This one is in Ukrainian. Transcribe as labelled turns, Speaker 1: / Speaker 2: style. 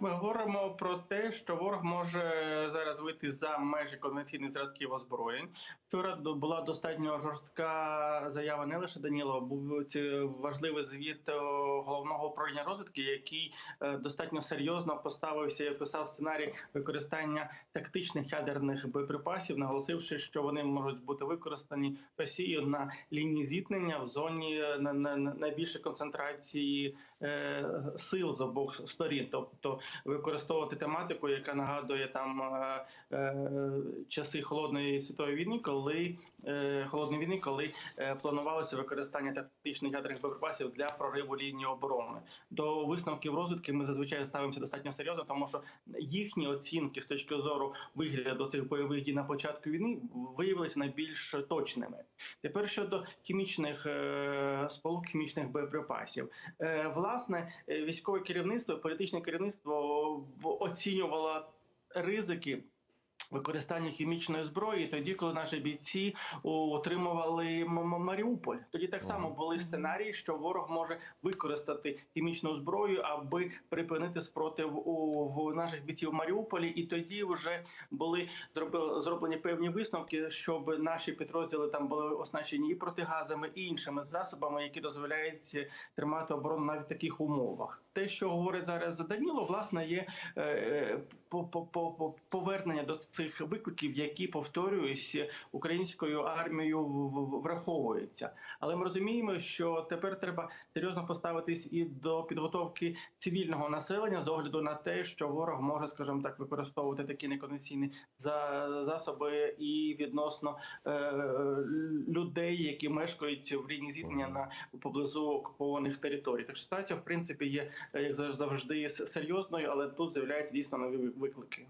Speaker 1: Ми говоримо про те, що ворог може зараз вийти за межі конвенційних зразків озброєнь. Вчора була достатньо жорстка заява не лише Данілова, був важливий звіт е, головного управління розвідки, який е, достатньо серйозно поставився і описав сценарій використання тактичних ядерних боєприпасів, наголосивши, що вони можуть бути використані Росією на лінії зіткнення в зоні е, на, на, на найбільшої концентрації сил з обох сторін, тобто використовувати тематику, яка нагадує там е, е, часи холодної світової війни, коли е, холодної війни, коли планувалося використання тактичних ядерних боєприпасів для прориву лінії оборони. До висновків розвідки ми зазвичай ставимося достатньо серйозно, тому що їхні оцінки з точки зору вигляду цих бойових дій на початку війни виявилися найбільш точними. Тепер щодо хімічних сполук, хімічних боєприпасів, власне, військове керівництво, політичне керівництво в- оцінювало ризики. Використання хімічної зброї тоді, коли наші бійці отримували Маріуполь, тоді так само були сценарії, що ворог може використати хімічну зброю, аби припинити спротив у наших бійців в Маріуполі. І тоді вже були зроблені певні висновки, щоб наші підрозділи там були оснащені і протигазами, і іншими засобами, які дозволяють тримати оборону навіть в таких умовах. Те, що говорить зараз Даніло, власне, є е, по- повернення до цих викликів, які повторююсь українською армією в- в- враховуються. Але ми розуміємо, що тепер треба серйозно поставитись і до підготовки цивільного населення з огляду на те, що ворог може, скажімо так, використовувати такі неконвенційні за- засоби і відносно е, людей, які мешкають в лінії зіткнення на поблизу окупованих територій. Так що ситуація, в принципі, є е, як завжди серйозною, але тут з'являються дійсно нові виклики.